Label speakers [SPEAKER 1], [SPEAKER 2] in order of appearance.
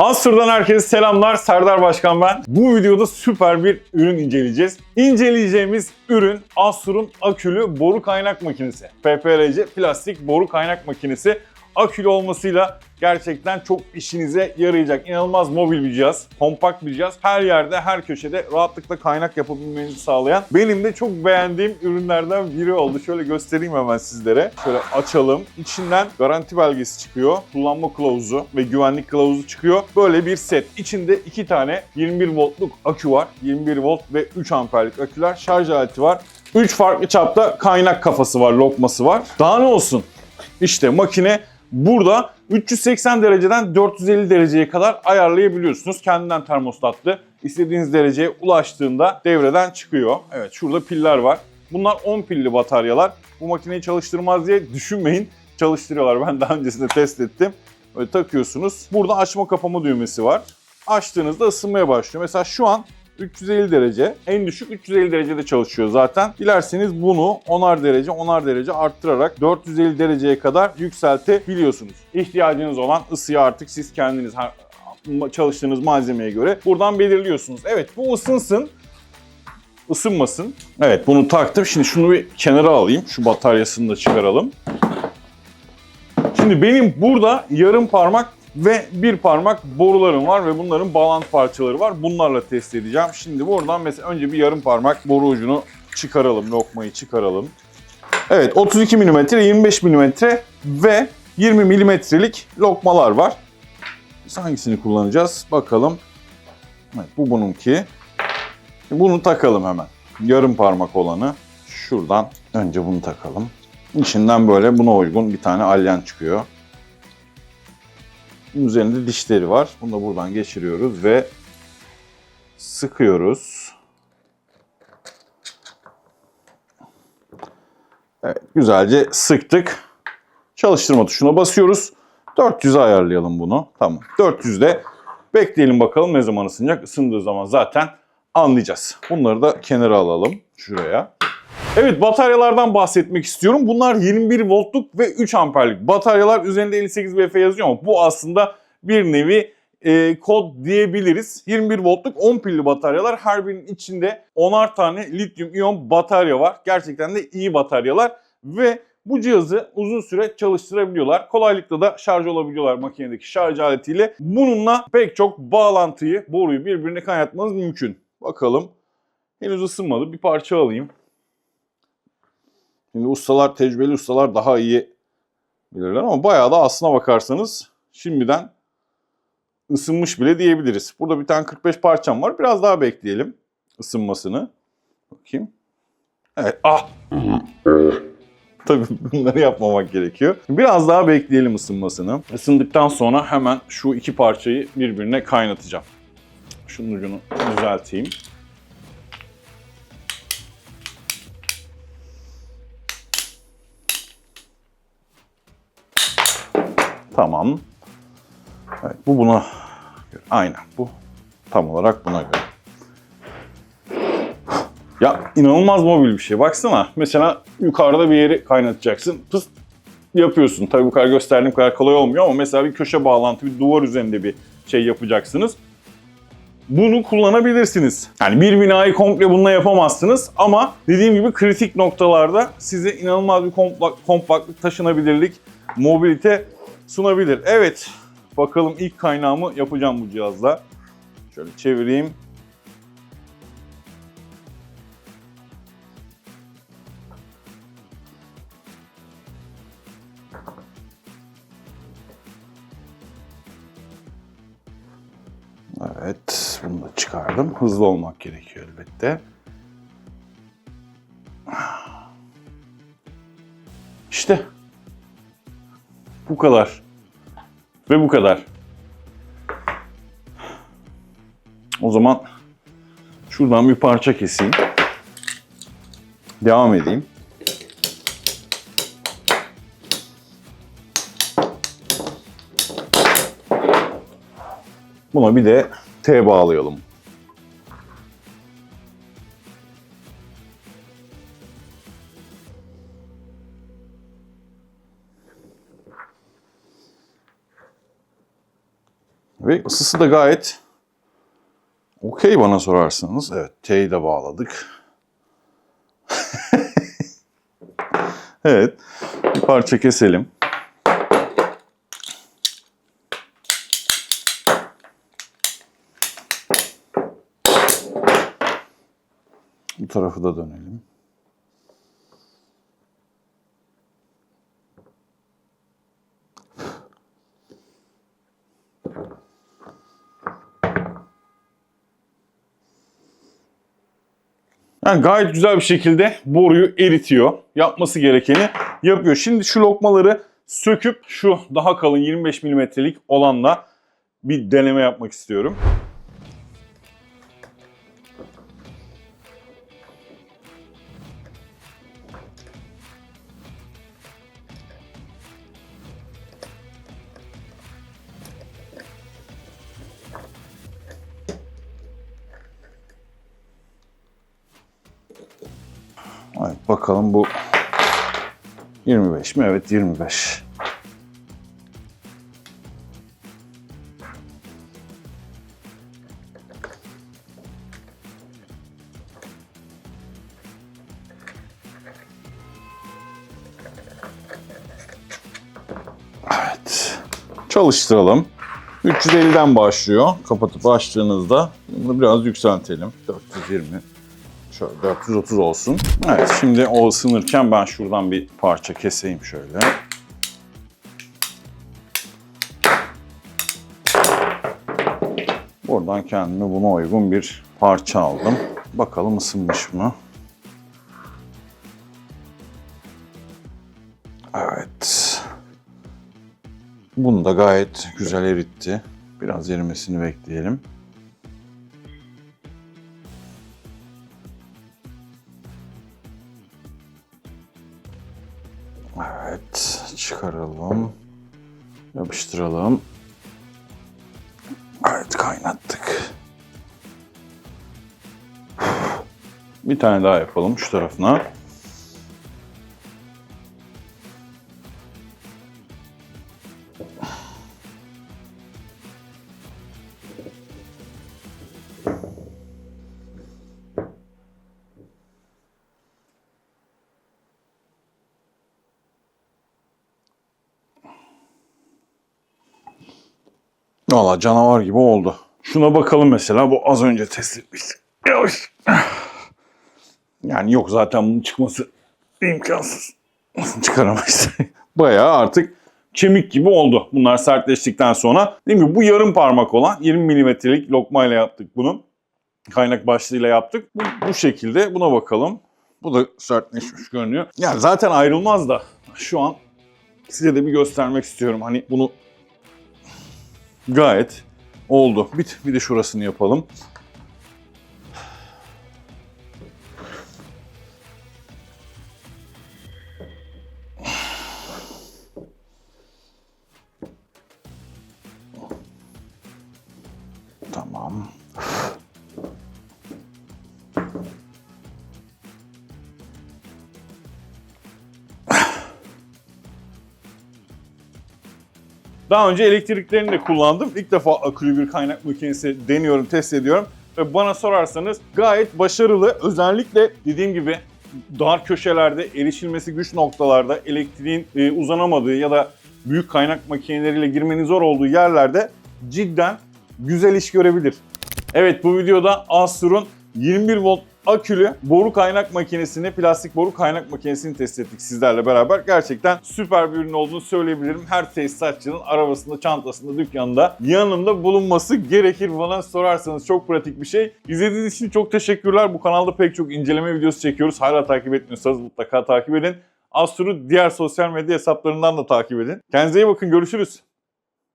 [SPEAKER 1] Asur'dan herkese selamlar. Serdar Başkan ben. Bu videoda süper bir ürün inceleyeceğiz. İnceleyeceğimiz ürün Asur'un akülü boru kaynak makinesi. PPRC plastik boru kaynak makinesi. Akülü olmasıyla gerçekten çok işinize yarayacak. İnanılmaz mobil bir cihaz, kompakt bir cihaz. Her yerde, her köşede rahatlıkla kaynak yapabilmenizi sağlayan benim de çok beğendiğim ürünlerden biri oldu. Şöyle göstereyim hemen sizlere. Şöyle açalım. İçinden garanti belgesi çıkıyor. Kullanma kılavuzu ve güvenlik kılavuzu çıkıyor. Böyle bir set. İçinde iki tane 21 voltluk akü var. 21 volt ve 3 amperlik aküler. Şarj aleti var. 3 farklı çapta kaynak kafası var, lokması var. Daha ne olsun? İşte makine burada 380 dereceden 450 dereceye kadar ayarlayabiliyorsunuz. Kendinden termostatlı. İstediğiniz dereceye ulaştığında devreden çıkıyor. Evet şurada piller var. Bunlar 10 pilli bataryalar. Bu makineyi çalıştırmaz diye düşünmeyin. Çalıştırıyorlar. Ben daha öncesinde test ettim. Böyle takıyorsunuz. Burada açma kapama düğmesi var. Açtığınızda ısınmaya başlıyor. Mesela şu an 350 derece. En düşük 350 derecede çalışıyor zaten. Dilerseniz bunu 10'ar derece 10'ar derece arttırarak 450 dereceye kadar yükseltebiliyorsunuz. İhtiyacınız olan ısıyı artık siz kendiniz çalıştığınız malzemeye göre buradan belirliyorsunuz. Evet bu ısınsın. ısınmasın. Evet bunu taktım. Şimdi şunu bir kenara alayım. Şu bataryasını da çıkaralım. Şimdi benim burada yarım parmak ve bir parmak borularım var ve bunların bağlantı parçaları var. Bunlarla test edeceğim. Şimdi buradan mesela önce bir yarım parmak boru ucunu çıkaralım, lokmayı çıkaralım. Evet 32 mm, 25 mm ve 20 mm'lik lokmalar var. Hangisini kullanacağız? Bakalım. Evet, bu bununki. Bunu takalım hemen. Yarım parmak olanı. Şuradan önce bunu takalım. İçinden böyle buna uygun bir tane alyan çıkıyor. Üzerinde dişleri var. Bunu da buradan geçiriyoruz ve sıkıyoruz. Evet, güzelce sıktık. Çalıştırma tuşuna basıyoruz. 400'e ayarlayalım bunu. Tamam. 400'de bekleyelim bakalım ne zaman ısınacak. Isındığı zaman zaten anlayacağız. Bunları da kenara alalım şuraya. Evet bataryalardan bahsetmek istiyorum. Bunlar 21 voltluk ve 3 amperlik bataryalar. Üzerinde 58 VF yazıyor ama bu aslında bir nevi e, kod diyebiliriz. 21 voltluk 10 pilli bataryalar. Her birinin içinde 10'ar tane lityum iyon batarya var. Gerçekten de iyi bataryalar ve bu cihazı uzun süre çalıştırabiliyorlar. Kolaylıkla da şarj olabiliyorlar makinedeki şarj aletiyle. Bununla pek çok bağlantıyı, boruyu birbirine kaynatmanız mümkün. Bakalım. Henüz ısınmadı. Bir parça alayım. Şimdi ustalar, tecrübeli ustalar daha iyi bilirler ama bayağı da aslına bakarsanız şimdiden ısınmış bile diyebiliriz. Burada bir tane 45 parçam var. Biraz daha bekleyelim ısınmasını. Bakayım. Evet. Ah! Tabii bunları yapmamak gerekiyor. Biraz daha bekleyelim ısınmasını. Isındıktan sonra hemen şu iki parçayı birbirine kaynatacağım. Şunun ucunu düzelteyim. Tamam. Evet, bu buna göre. Aynen bu tam olarak buna göre. Ya inanılmaz mobil bir şey. Baksana mesela yukarıda bir yeri kaynatacaksın. Pıs yapıyorsun. Tabii bu kadar gösterdiğim kadar kolay olmuyor ama mesela bir köşe bağlantı, bir duvar üzerinde bir şey yapacaksınız. Bunu kullanabilirsiniz. Yani bir binayı komple bununla yapamazsınız ama dediğim gibi kritik noktalarda size inanılmaz bir kompak- kompaktlık, taşınabilirlik, mobilite sunabilir. Evet, bakalım ilk kaynağımı yapacağım bu cihazla. Şöyle çevireyim. Evet, bunu da çıkardım. Hızlı olmak gerekiyor elbette. Bu kadar. Ve bu kadar. O zaman şuradan bir parça keseyim. Devam edeyim. Buna bir de T bağlayalım. Ve ısısı da gayet okey bana sorarsanız. Evet T'yi de bağladık. evet bir parça keselim. Bu tarafı da dönelim. Yani gayet güzel bir şekilde boruyu eritiyor. Yapması gerekeni yapıyor. Şimdi şu lokmaları söküp şu daha kalın 25 milimetrelik olanla bir deneme yapmak istiyorum. Evet, bakalım bu 25 mi? Evet 25. Evet. Çalıştıralım. 350'den başlıyor. Kapatıp açtığınızda bunu biraz yükseltelim. 420. Şöyle 430 olsun. Evet şimdi o ısınırken ben şuradan bir parça keseyim şöyle. Buradan kendime buna uygun bir parça aldım. Bakalım ısınmış mı? Evet. Bunu da gayet güzel eritti. Biraz erimesini bekleyelim. Evet, çıkaralım. Yapıştıralım. Evet, kaynattık. Bir tane daha yapalım şu tarafına. Valla canavar gibi oldu. Şuna bakalım mesela. Bu az önce test etmiştik. Yavaş. Yani yok zaten bunun çıkması imkansız. Çıkaramayız. Bayağı artık kemik gibi oldu. Bunlar sertleştikten sonra. Değil mi? Bu yarım parmak olan 20 milimetrelik lokmayla yaptık bunu. Kaynak başlığıyla yaptık. Bu, bu şekilde buna bakalım. Bu da sertleşmiş görünüyor. Yani zaten ayrılmaz da şu an size de bir göstermek istiyorum. Hani bunu Gayet oldu. Bir, bir de şurasını yapalım. Daha önce elektriklerini de kullandım. İlk defa akülü bir kaynak makinesi deniyorum, test ediyorum. Ve bana sorarsanız gayet başarılı. Özellikle dediğim gibi dar köşelerde, erişilmesi güç noktalarda, elektriğin e, uzanamadığı ya da büyük kaynak makineleriyle girmenin zor olduğu yerlerde cidden güzel iş görebilir. Evet bu videoda Asur'un 21 volt akülü boru kaynak makinesini, plastik boru kaynak makinesini test ettik sizlerle beraber. Gerçekten süper bir ürün olduğunu söyleyebilirim. Her tesisatçının arabasında, çantasında, dükkanında yanında bulunması gerekir. Bana sorarsanız çok pratik bir şey. İzlediğiniz için çok teşekkürler. Bu kanalda pek çok inceleme videosu çekiyoruz. Hala takip etmiyorsanız mutlaka takip edin. Asur'u diğer sosyal medya hesaplarından da takip edin. Kendinize iyi bakın. Görüşürüz.